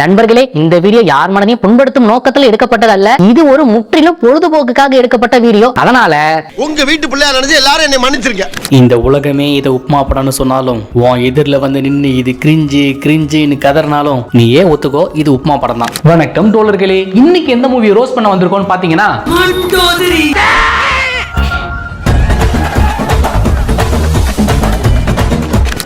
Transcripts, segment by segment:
நண்பர்களே இந்த வீடியோ யார் மனதையும் புண்படுத்தும் நோக்கத்தில் எடுக்கப்பட்டதல்ல. இது ஒரு முற்றிலும் பொழுதுபோக்குக்காக எடுக்கப்பட்ட வீடியோ. அதனால உங்க வீட்டு பிள்ளையா நினைச்சு எல்லாரும் என்னை மன்னிச்சிருங்க. இந்த உலகமே இதை உப்புமா படம்னு சொன்னாலும் உன் எதிரில் வந்து நின்று இது கிரிஞ்சு கிரிஞ்சுன்னு கதறினாலும் நீ ஏன் ஒத்துக்கோ இது உப்புமா படம் தான் வணக்கம் தோழர்களே இன்னைக்கு எந்த மூவி ரோஸ் பண்ண வந்திருக்கோம்னு பாத்தீங்கன்னா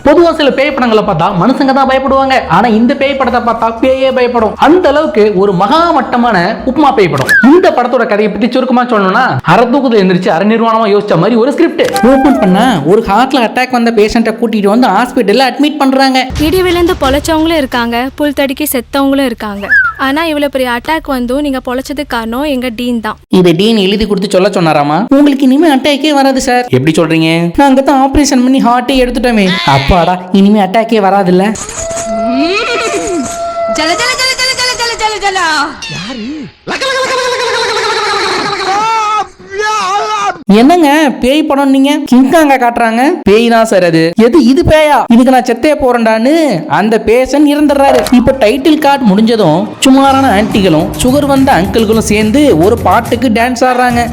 பொதுவா சில பேய் படங்களை பார்த்தா மனுஷங்க தான் பயப்படுவாங்க. ஆனா இந்த பேய் படத்தை பார்த்தா பேயே பயப்படும். அந்த அளவுக்கு ஒரு மகா மட்டமான உப்புமா பேய் படம். இந்த படத்தோட கதையை பத்தி சுருக்கமா சொல்லணும்னா அறத்தூக்குது எந்திரிச்சு அரை நிர்வாணமா யோசிச்ச மாதிரி ஒரு ஸ்கிரிப்ட் ஓபன் பண்ண ஒரு ஹார்ட்ல அட்டாக் வந்த பேஷண்ட்டை கூட்டிட்டு வந்து ஹாஸ்பிட்டல்ல அட்மிட் பண்றாங்க. இடி விழுந்து பொழைச்சவங்களும் இருக்காங்க புல் தடுக்கி செத்தவங்களும் இருக்காங்க. ஆனா இவ்வளோ பெரிய அட்டாக் வந்தும் நீங்க பொழைச்சதுக்கு காரணம் எங்க டீன் தான். இது டீன் எழுதி கொடுத்து சொல்ல சொன்னாராமா? உங்களுக்கு இனிமே அட்டாக்கே வராது சார் எப்படி சொல்றீங்க? நாங்க தான் ஆபரேஷன் பண்ணி ஹார்ட்டே எடுத்துட்டோமே அப்பாடா இனிமே அட்டாக்கே வராதுல்ல? ஜல ஜல ஜல ஜல ஜல ஜல ஜல யாரு? என்னங்க பேய் படம் நீங்க? கிங்காங்க காட்டுறாங்க. பேய் தான் சார் அது. எது இது பேயா? இதுக்கு நான் செத்தே போறேன்டான்னு அந்த பேஷன் இறந்துடுறாரு. இப்ப டைட்டில் கார்டு முடிஞ்சதும் சுமாரான ஆன்டிகளும் சுகர் வந்த அங்கிள்களும் சேர்ந்து ஒரு பாட்டுக்கு டான்ஸ் ஆடுறாங்க.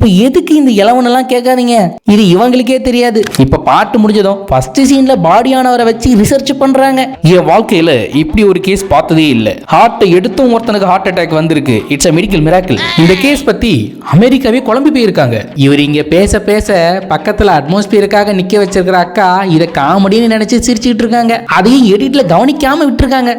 இப்போ எதுக்கு இந்த இளவனெல்லாம் கேட்காதீங்க? இது இவங்களுக்கே தெரியாது. இப்ப பாட்டு முடிஞ்சதும் ஃபர்ஸ்ட் சீன்ல பாடியானவரை வச்சு ரிசர்ச் பண்றாங்க. என் வாழ்க்கையில இப்படி ஒரு கேஸ் பார்த்ததே இல்ல. ஹார்ட்டை எடுத்தும் ஒருத்தனுக்கு ஹார்ட் அட்டாக் வந்திருக்கு. இட்ஸ் அ மெடிக்கல் மிராக்கிள் இந்த கேஸ் பத்தி அமெரிக்காவே குழம்பி போயிருக்காங்க. இவர் இங்க பேச பேச பக்கத்துல அட்மாஸ்பியருக்காக நிக்க வச்சிருக்கிற அக்கா இதை காமெடின்னு நினைச்சு சிரிச்சுட்டு இருக்காங்க. அதையும் எடிட்ல கவனிக்காம விட்டுருக்காங்க.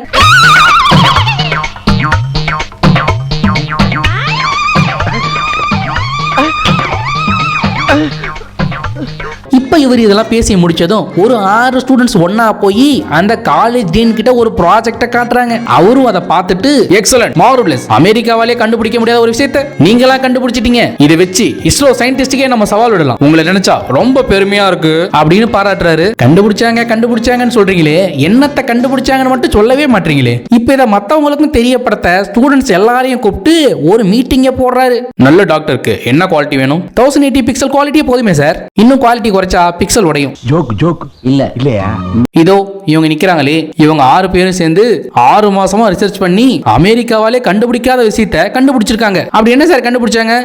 இப்ப இவர் இதெல்லாம் பேசி முடிச்சதும் ஒரு ஆறு ஸ்டூடெண்ட்ஸ் ஒண்ணா போய் அந்த காலேஜ் டீன் கிட்ட ஒரு ப்ராஜெக்ட காட்டுறாங்க. அவரும் அதை பார்த்துட்டு எக்ஸலன்ட் மார்வலஸ் அமெரிக்காவாலே கண்டுபிடிக்க முடியாத ஒரு விஷயத்தை நீங்களா கண்டுபிடிச்சிட்டீங்க. இதை வச்சு இஸ்ரோ சயின்டிஸ்டுக்கே நம்ம சவால் விடலாம். உங்களை நினைச்சா ரொம்ப பெருமையா இருக்கு. அப்படின்னு பாராட்டுறாரு. கண்டுபிடிச்சாங்க கண்டுபிடிச்சாங்கன்னு சொல்றீங்களே. என்னத்தை கண்டுபிடிச்சாங்கன்னு மட்டும் சொல்லவே மாட்டீங்களே. இப்ப இதை மத்தவங்களுக்கும் தெரியப்படுத்த ஸ்டூடெண்ட்ஸ் எல்லாரையும் கூப்பிட்டு ஒரு மீட்டிங்க போடுறாரு. நல்ல டாக்டருக்கு என்ன குவாலிட்டி வேணும்? தௌசண்ட் எயிட்டி பிக்சல் குவாலிட்டியே போதுமே சார் இன்னும் குவாலிட்டி குறைச்சா பிக்சல் உடையும். ஜோக் ஜோக் இல்ல. இல்லையா? இதோ இவங்க நிக்கிறாங்களே. இவங்க ஆறு பேரும் சேர்ந்து ஆறு மாசமா ரிசர்ச் பண்ணி அமெரிக்காவாலே கண்டுபிடிக்காத விஷயத்த கண்டுபிடிச்சிருக்காங்க. அப்படி என்ன சார் கண்டுபிடிச்சாங்க?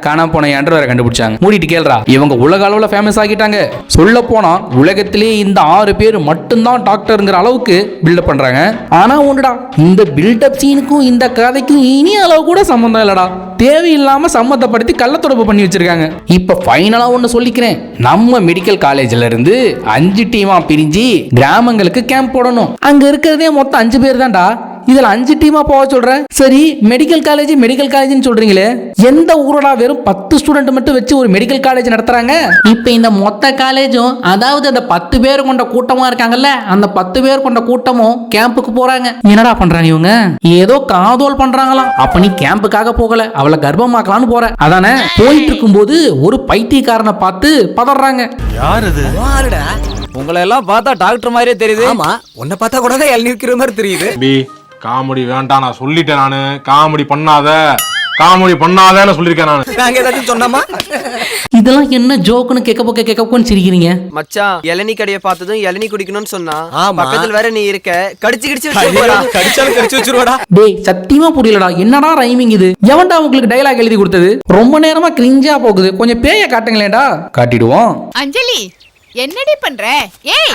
காணாம போன அண்டர்வேரை கண்டுபிடிச்சாங்க. மூடிட்டு கேள்றா இவங்க உலக அளவுல ஃபேமஸ் ஆகிட்டாங்க. சொல்ல போனா உலகத்திலேயே இந்த ஆறு பேர் மட்டும்தான் டாக்டர்ங்கிற அளவுக்கு பில்டப் பண்றாங்க. ஆனா ஒண்ணுடா. இந்த பில்டப் சீனுக்கும் இந்த கதைக்கும் இனி அளவு கூட சம்பந்தம் இல்லடா. தேவையில்லாம சம்மந்தப்படுத்தி கள்ளத்தொடர்பு பண்ணி வச்சிருக்காங்க. இப்ப ஃபைனலா ஒன்னு சொல்லிக்கிறேன். நம்ம மெடிக்கல் மெடிக்கல் காலேஜ்ல இருந்து அஞ்சு டீமா பிரிஞ்சு கிராமங்களுக்கு கேம்ப் போடணும். அங்க இருக்கிறதே மொத்தம் அஞ்சு பேர் தான்டா இதுல அஞ்சு டீமா போக சொல்றேன். சரி மெடிக்கல் காலேஜ் மெடிக்கல் காலேஜ்னு சொல்றீங்களே. எந்த ஊரோட வெறும் பத்து ஸ்டூடெண்ட் மட்டும் வச்சு ஒரு மெடிக்கல் காலேஜ் நடத்துறாங்க? இப்ப இந்த மொத்த காலேஜும் அதாவது அந்த பத்து பேர் கொண்ட கூட்டமா இருக்காங்கல்ல அந்த பத்து பேர் கொண்ட கூட்டமும் கேம்புக்கு போறாங்க. என்னடா பண்றாங்க இவங்க? ஏதோ காதோல் பண்றாங்களாம். அப்ப நீ கேம்புக்காக போகல அவளை கர்ப்பமாக்கலாம்னு போற. அதானே? போயிட்டு இருக்கும்போது ஒரு பைத்தியக்காரனை பார்த்து பதறாங்க. உங்களை எல்லாம் பார்த்தா டாக்டர் மாதிரியே தெரியுது. ஆமா உன்னை பார்த்தா கூட தான் மாதிரி தெரியுது. காமெடி வேண்டாம் நான் சொல்லிட்டேன் நானு. காமெடி பண்ணாத. காமெடி பண்ணாதேன்னு சொல்லியிருக்கேன் நானு. நாங்க ஏதாச்சும் சொன்னோமா? இதெல்லாம் என்ன ஜோக்குன்னு கேட்க போக்க கேட்க போன்னு சிரிக்கிறீங்க? மச்சான் இளநீ கடையை பார்த்ததும் இளநீ குடிக்கணும்னு சொன்னா ஆமா. பக்கத்துல வேற நீ இருக்க கடிச்சு கடிச்சு வச்சுட்டு போறா. கடிச்சாலும் கடிச்சு வச்சிருவாடா. டேய் சத்தியமா புரியலடா. என்னடா ரைமிங் இது? எவன்டா உங்களுக்கு டைலாக் எழுதி கொடுத்தது? ரொம்ப நேரமா கிரிஞ்சா போகுது. கொஞ்சம் பேய காட்டுங்களேடா காட்டிடுவோம். அஞ்சலி என்னடி பண்ற? ஏய்!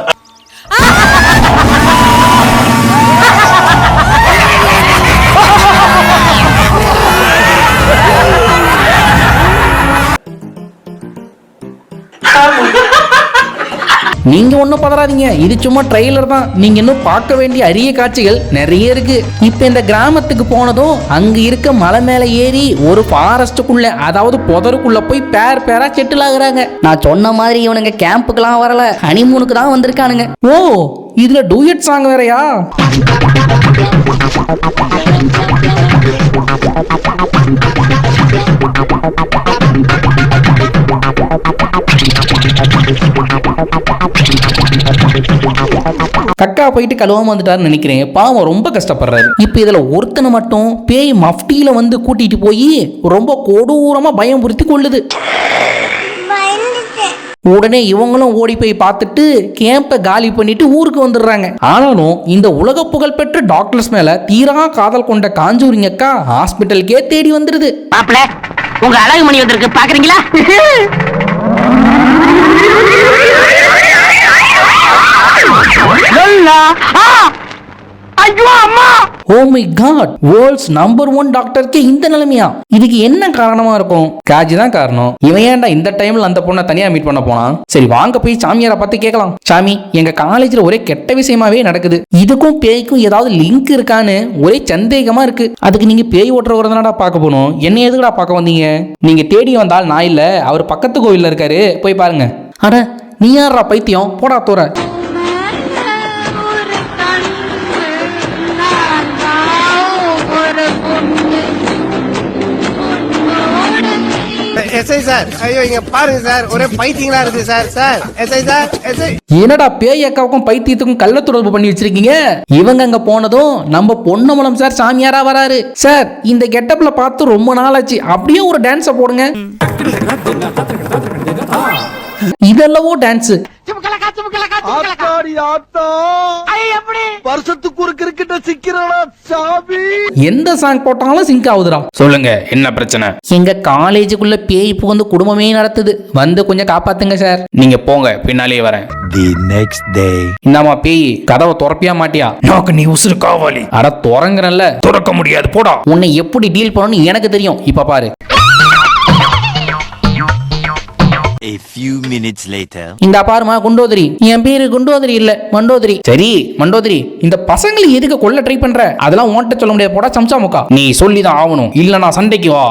நீங்க ஒன்றும் பதறாதீங்க. இது சும்மா ட்ரெய்லர் தான். நீங்க இன்னும் பார்க்க வேண்டிய அரிய காட்சிகள் நிறைய இருக்கு. இப்போ இந்த கிராமத்துக்கு போனதும் அங்க இருக்க மலை மேல ஏறி ஒரு ஃபாரஸ்ட்டுக்குள்ள அதாவது புதருக்குள்ள போய் பேர் பேரா செட்டில் ஆகுறாங்க. நான் சொன்ன மாதிரி இவனுங்க கேம்புக்கெல்லாம் வரல. ஹனிமூனுக்கு தான் வந்திருக்கானுங்க. ஓ இதுல டூயட் சாங் வேறயா? கக்கா போயிட்டு கழுவாம வந்துட்டாருன்னு நினைக்கிறேன். பாவம் ரொம்ப கஷ்டப்படுறாரு. இப்போ இதுல ஒருத்தனை மட்டும் பேய் மஃப்டியில வந்து கூட்டிட்டு போய் ரொம்ப கொடூரமா பயம்புறுத்தி கொள்ளுது. உடனே இவங்களும் ஓடி போய் பார்த்துட்டு கேம்பை காலி பண்ணிட்டு ஊருக்கு வந்துடுறாங்க. ஆனாலும் இந்த உலக புகழ் பெற்ற டாக்டர்ஸ் மேல தீரா காதல் கொண்ட காஞ்சூரிங்க அக்கா ஹாஸ்பிட்டலுக்கே தேடி மாப்பிள உங்க அழகு மணி வந்திருக்கு பாக்குறீங்களா ஐயோ அம்மா. ஓ my god world's number one டாக்டருக்கு இந்த நிலைமையா? இதுக்கு என்ன காரணமா இருக்கும்? காஜி தான் காரணம். இவன் ஏன்டா இந்த டைம்ல அந்த பொண்ணை தனியா மீட் பண்ண போனான்? சரி வாங்க போய் சாமியாரை பார்த்து கேட்கலாம். சாமி எங்க காலேஜ்ல ஒரே கெட்ட விஷயமாவே நடக்குது. இதுக்கும் பேய்க்கும் ஏதாவது லிங்க் இருக்கான்னு ஒரே சந்தேகமா இருக்கு. அதுக்கு நீங்க பேய் ஓட்டுறவரை தானடா பார்க்க போகணும்? என்ன எதுக்குடா பார்க்க வந்தீங்க? நீங்க தேடி வந்தால் நான் இல்ல அவர் பக்கத்து கோவில்ல இருக்காரு. போய் பாருங்க. அட நீ யாரா பைத்தியம்? போடா தோற. SI sir. ஐயோ இங்க பாருங்க சார். ஒரே பைத்தியங்களா இருக்கு sir. Sir SI sir SI. என்னடா பேய் அக்காவுக்கும் பைத்தியத்துக்கும் கள்ள தொடர்பு பண்ணி வச்சிருக்கீங்க? இவங்க அங்க போனதும் நம்ம பொன்னமலம் சார் சாமியாரா வராரு. சார் இந்த கெட்டப்ல பார்த்து ரொம்ப நாள் ஆச்சு அப்படியே ஒரு டான்ஸ போடுங்க. இதெல்லவோ டான்ஸ் ஆத்தாடி ஆத்தா. வருஷத்துக்கு ஒரு கிரிக்கெட்ட சிக்கிறானா சாமி எந்த சாங் போட்டாலும் சிங்க் ஆகுதுடா. சொல்லுங்க என்ன பிரச்சனை? எங்க காலேஜுக்குள்ள பேய் புகுந்து குடும்பமே நடத்துது. வந்து கொஞ்சம் காப்பாத்துங்க சார் நீங்க போங்க பின்னாலேயே வரேன். தி நெக்ஸ்ட் டே இந்தாமா பேய் கதவை துறப்பியா மாட்டியா? நோக்கு நீ உசுறு காவாலி. அட துறங்குறல்ல துறக்க முடியாது போடா. உன்னை எப்படி டீல் பண்ணணும்னு எனக்கு தெரியும். இப்ப பாரு. A few minutes later. இந்த பாருமா குண்டோதரி. என் பேரு குண்டோதரி இல்ல மண்டோதரி. சரி. மண்டோதரி இந்த பசங்களை எதுக்கு கொல்ல ட்ரை பண்ற? அதெல்லாம் உன்கிட்ட சொல்ல முடியாது. போடா சம்சா முக்கா நீ சொல்லிதான் ஆகணும். இல்ல நான் சண்டைக்கு வா.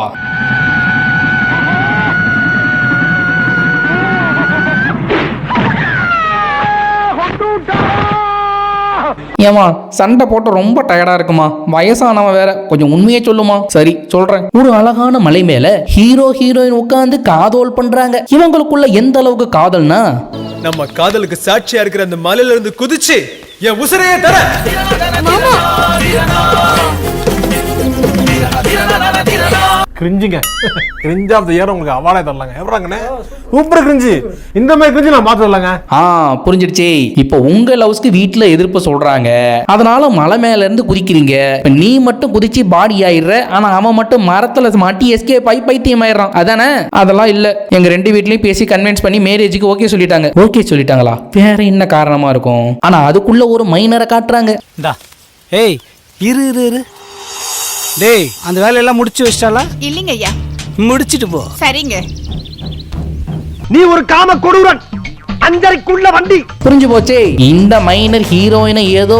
ஏமா சண்டை போட்டு ரொம்ப டயர்டா இருக்குமா? வயசானவன் வேற கொஞ்சம் உண்மையே சொல்லுமா? சரி சொல்றேன். ஒரு அழகான மலை மேல ஹீரோ ஹீரோயின் உட்கார்ந்து காதோல் பண்றாங்க. இவங்களுக்குள்ள எந்த அளவுக்கு காதல்னா? நம்ம காதலுக்கு சாட்சியா இருக்கிற அந்த மலையில இருந்து குதிச்சு என் உசுரையே தர. கிரிஞ்சுங்க கிரிஞ்ச் ஆஃப் த இயர் உங்களுக்கு அவார்டே தரலாங்க. எவ்வளோங்கண்ணே சூப்பர். கிரிஞ்சு இந்த மாதிரி கிரிஞ்சு நான் பார்த்து வரலங்க ஆ புரிஞ்சிடுச்சே. இப்போ உங்க லவ்ஸ்க்கு வீட்ல எதிர்ப்பு சொல்றாங்க. அதனால மலை மேல இருந்து குதிக்கிறீங்க. இப்ப நீ மட்டும் குதிச்சு பாடி ஆயிடுற. ஆனா அவன் மட்டும் மரத்துல மாட்டி எஸ்கே பை பைத்தியம் ஆயிடுறான். அதானே? அதெல்லாம் இல்ல. எங்க ரெண்டு வீட்லயும் பேசி கன்வின்ஸ் பண்ணி மேரேஜுக்கு ஓகே சொல்லிட்டாங்க. ஓகே சொல்லிட்டாங்களா? வேற என்ன காரணமா இருக்கும்? ஆனா அதுக்குள்ள ஒரு மைனரை காட்டுறாங்க. இந்தா. ஏய் இரு இரு இரு. டேய் அந்த வேலையெல்லாம் முடிச்சு வச்சிட்டாலா இல்லைங்க ஐயா முடிச்சிட்டு போ. சரிங்க. நீ ஒரு காம கொடூரன். அஞ்சரைக்குள்ள வண்டி. புரிஞ்சு போச்சே? இந்த மைனர் ஹீரோயினை ஏதோ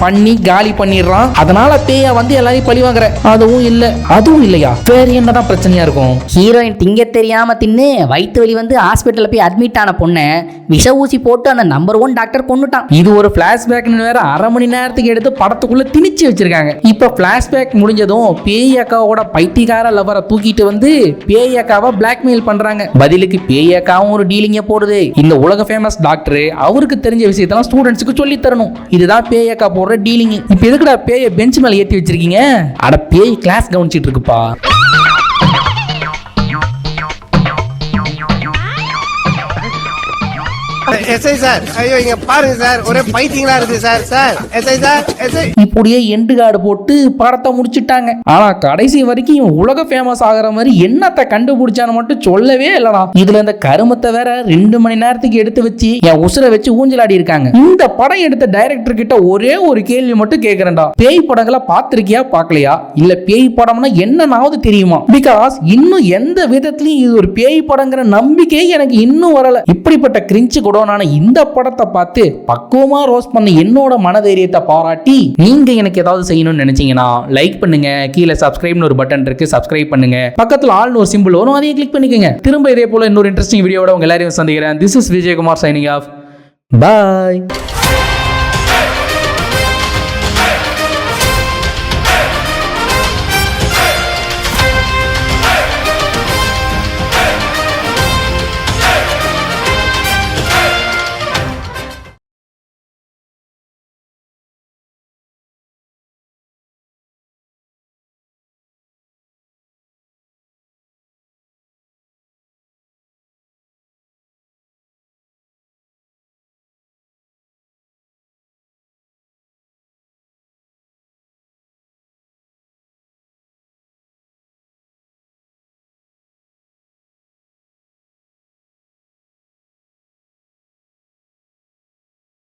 பண்ணி காலி பண்ணிடுறான். அதனால பேயா வந்து எல்லாரையும் பழி வாங்குற. அதுவும் இல்ல. அதுவும் இல்லையா? வேற என்னதான் பிரச்சனையா இருக்கும்? ஹீரோயின் திங்க தெரியாம தின்னு வயிற்று வலி வந்து ஹாஸ்பிட்டல்ல போய் அட்மிட் ஆன பொண்ணை விஷ ஊசி போட்டு அந்த நம்பர் ஒன் டாக்டர் கொண்டுட்டான் இது ஒரு பிளாஷ்பேக்னு வேற அரை மணி நேரத்துக்கு எடுத்து படத்துக்குள்ள திணிச்சு வச்சிருக்காங்க. இப்ப பிளாஷ்பேக் முடிஞ்சதும் பேய் அக்காவோட பைத்தியக்கார லவரை தூக்கிட்டு வந்து பேய் அக்காவை பிளாக்மெயில் பண்றாங்க. பதிலுக்கு பேய் அக்காவும் ஒரு டீலிங்க போடுது. இந்த உலக ஃபேமஸ் டாக்டர் அவருக்கு தெரிஞ்ச விஷயத்தெல்லாம் ஸ்டூடெண்ட்ஸுக்கு சொல்லி தரணும் இதுதான் பேயக்கா போடுற டீலிங் இப்போ எதுக்குடா பேய பெஞ்ச் மேலே ஏற்றி வச்சிருக்கீங்க? அட பேய் கிளாஸ் கவனிச்சிட்டு இருக்குப்பா. எஸ்ஐ சார் ஐயோ இங்க பாருங்க சார் ஒரே பைத்தியங்களா இருக்கு sir sir SI sir SI இப்படியே எண்டு கார்டு போட்டு படத்தை முடிச்சிட்டாங்க. ஆனா கடைசி வரைக்கும் இவன் உலக ஃபேமஸ் ஆகுற மாதிரி என்னத்தை கண்டுபிடிச்சான்னு மட்டும் சொல்லவே இல்லடா. இதுல இந்த கருமத்தை வேற ரெண்டு மணி நேரத்துக்கு எடுத்து வச்சு என் உசுரை வச்சு ஊஞ்சலாடி இருக்காங்க. இந்த படம் எடுத்த டைரக்டர் கிட்ட ஒரே ஒரு கேள்வி மட்டும் கேக்குறேன்டா. பேய் படங்களை பார்த்திருக்கியா பார்க்கலையா? இல்ல பேய் படம்னா என்னன்னாவது தெரியுமா? பிகாஸ் இன்னும் எந்த விதத்திலயும் இது ஒரு பேய் படங்கிற நம்பிக்கை எனக்கு இன்னும் வரல. இப்படிப்பட்ட கிரிஞ்சு குடோனான இந்த படத்தை பார்த்து பக்குவமா ரோஸ் பண்ண என்னோட மனதைரியத்தை பாராட்டி நீங்க எனக்கு ஏதாவது செய்யணும்னு நினைச்சீங்கன்னா லைக் பண்ணுங்க. கீழே சப்ஸ்கிரைப்னு ஒரு பட்டன் இருக்கு. சப்ஸ்கிரைப் பண்ணுங்க. பக்கத்துல ஆள்னு ஒரு சிம்பிள் வரும். அதையும் கிளிக் பண்ணிக்கோங்க. திரும்ப இதே போல இன்னொரு இன்ட்ரெஸ்டிங் வீடியோட உங்க எல்லாரையும் சந்திக்கிறேன். This is Vijayakumar signing off bye